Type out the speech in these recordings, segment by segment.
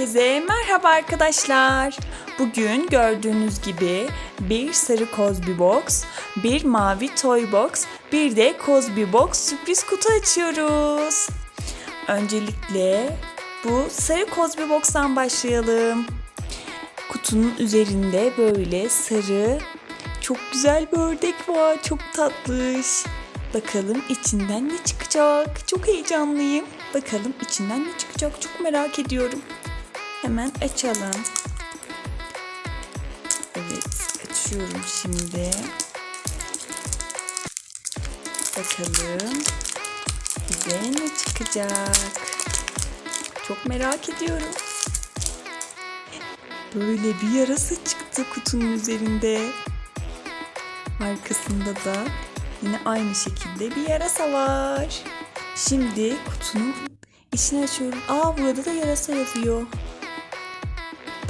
Herkese merhaba arkadaşlar. Bugün gördüğünüz gibi bir sarı Cosby Box, bir mavi Toy Box, bir de Cosby Box sürpriz kutu açıyoruz. Öncelikle bu sarı Cosby Box'tan başlayalım. Kutunun üzerinde böyle sarı çok güzel bir ördek var. Çok tatlış. Bakalım içinden ne çıkacak. Çok heyecanlıyım. Bakalım içinden ne çıkacak. Çok merak ediyorum. Hemen açalım. Evet, açıyorum şimdi. Bakalım bize ne çıkacak. Çok merak ediyorum. Böyle bir yarası çıktı kutunun üzerinde. Arkasında da yine aynı şekilde bir yarasa var. Şimdi kutunun içini açıyorum. Aa burada da yarasa yazıyor.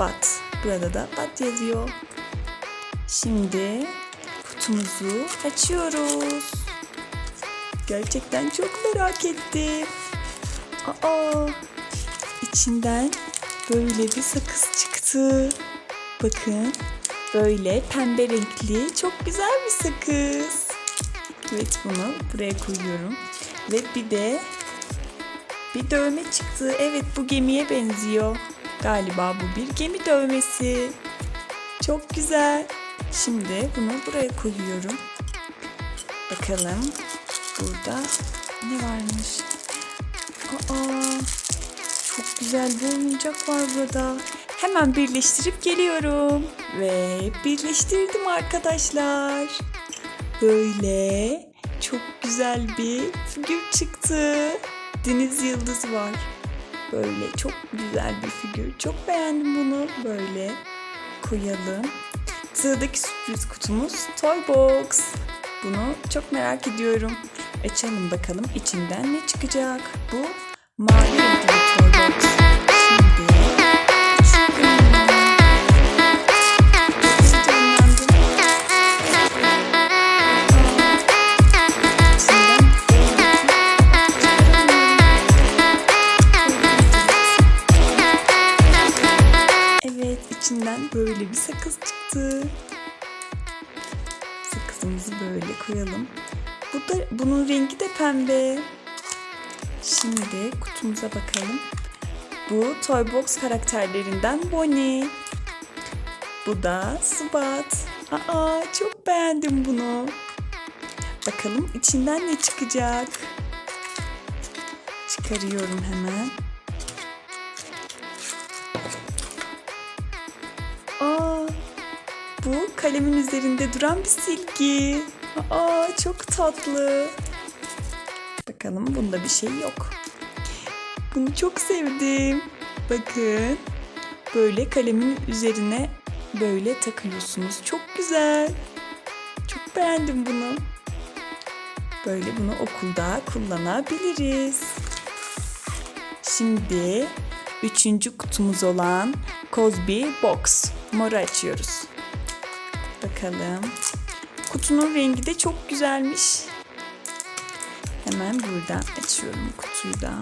Bat. Burada da bat yazıyor. Şimdi kutumuzu açıyoruz. Gerçekten çok merak ettim. Aa, içinden böyle bir sakız çıktı. Bakın böyle pembe renkli çok güzel bir sakız. Evet bunu buraya koyuyorum. Ve bir de bir dövme çıktı. Evet bu gemiye benziyor. Galiba bu bir gemi dövmesi. Çok güzel. Şimdi bunu buraya koyuyorum. Bakalım burada ne varmış? Aa, çok güzel bir oyuncak var burada. Hemen birleştirip geliyorum. Ve birleştirdim arkadaşlar. Böyle çok güzel bir figür çıktı. Deniz yıldızı var. Böyle çok güzel bir figür. Çok beğendim bunu. Böyle koyalım. Sıradaki sürpriz kutumuz Toy Box. Bunu çok merak ediyorum. Açalım bakalım içinden ne çıkacak. Bu mavi renkli bir Toy Box. Şimdi içinden böyle bir sakız çıktı. Sakızımızı böyle koyalım. Bu da bunun rengi de pembe. Şimdi kutumuza bakalım. Bu Toybox karakterlerinden Bonnie. Bu da Subat. Aa çok beğendim bunu. Bakalım içinden ne çıkacak. Çıkarıyorum hemen. Bu kalemin üzerinde duran bir silgi. Aa, çok tatlı. Bakalım bunda bir şey yok. Bunu çok sevdim. Bakın. Böyle kalemin üzerine böyle takıyorsunuz. Çok güzel. Çok beğendim bunu. Böyle bunu okulda kullanabiliriz. Şimdi üçüncü kutumuz olan Cosby Box. Moru açıyoruz. Bakalım. Kutunun rengi de çok güzelmiş. Hemen buradan açıyorum kutuyu da.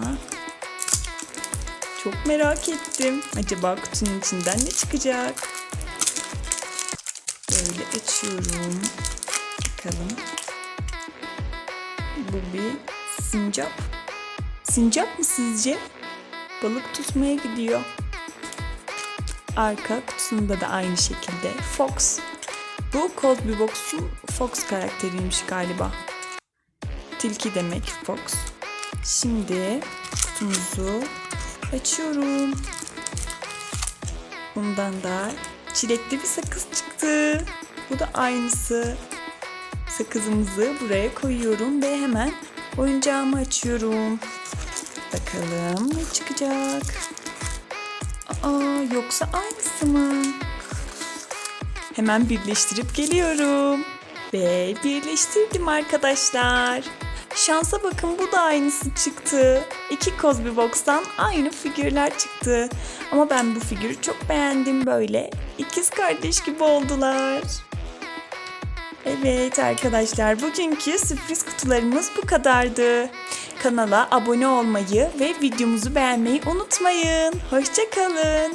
Çok merak ettim. Acaba kutunun içinden ne çıkacak? Böyle açıyorum. Bakalım. Bu bir sincap. Sincap mı sizce? Balık tutmaya gidiyor. Arka kutusunda da aynı şekilde Fox. Bu Cosby Box'un Fox karakteriymiş galiba. Tilki demek Fox. Şimdi kutumuzu açıyorum. Bundan da çilekli bir sakız çıktı. Bu da aynısı. Sakızımızı buraya koyuyorum ve hemen oyuncağımı açıyorum. Bakalım ne çıkacak. Aa yoksa aynısı mı? Hemen birleştirip geliyorum. Ve birleştirdim arkadaşlar. Şansa bakın bu da aynısı çıktı. İki Cosby Box'tan aynı figürler çıktı. Ama ben bu figürü çok beğendim böyle. İkiz kardeş gibi oldular. Evet arkadaşlar bugünkü sürpriz kutularımız bu kadardı. Kanala abone olmayı ve videomuzu beğenmeyi unutmayın. Hoşçakalın.